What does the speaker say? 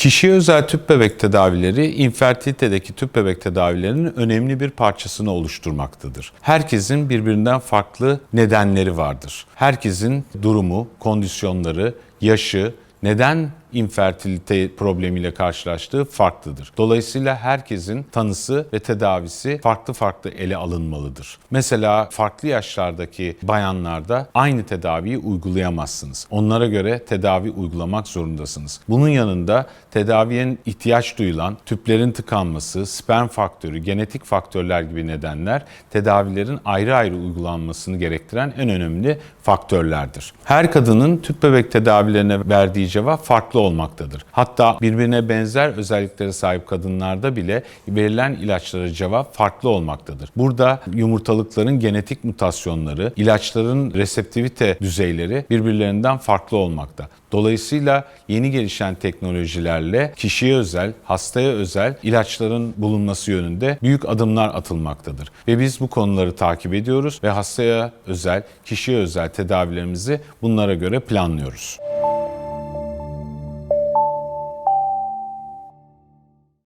Kişiye özel tüp bebek tedavileri infertilitedeki tüp bebek tedavilerinin önemli bir parçasını oluşturmaktadır. Herkesin birbirinden farklı nedenleri vardır. Herkesin durumu, kondisyonları, yaşı, neden infertilite problemiyle karşılaştığı farklıdır. Dolayısıyla herkesin tanısı ve tedavisi farklı farklı ele alınmalıdır. Mesela farklı yaşlardaki bayanlarda aynı tedaviyi uygulayamazsınız. Onlara göre tedavi uygulamak zorundasınız. Bunun yanında tedaviye ihtiyaç duyulan tüplerin tıkanması, sperm faktörü, genetik faktörler gibi nedenler tedavilerin ayrı ayrı uygulanmasını gerektiren en önemli faktörlerdir. Her kadının tüp bebek tedavilerine verdiği cevap farklı olmaktadır. Hatta birbirine benzer özelliklere sahip kadınlarda bile verilen ilaçlara cevap farklı olmaktadır. Burada yumurtalıkların genetik mutasyonları, ilaçların reseptivite düzeyleri birbirlerinden farklı olmakta. Dolayısıyla yeni gelişen teknolojilerle kişiye özel, hastaya özel ilaçların bulunması yönünde büyük adımlar atılmaktadır. Ve biz bu konuları takip ediyoruz ve hastaya özel, kişiye özel tedavilerimizi bunlara göre planlıyoruz.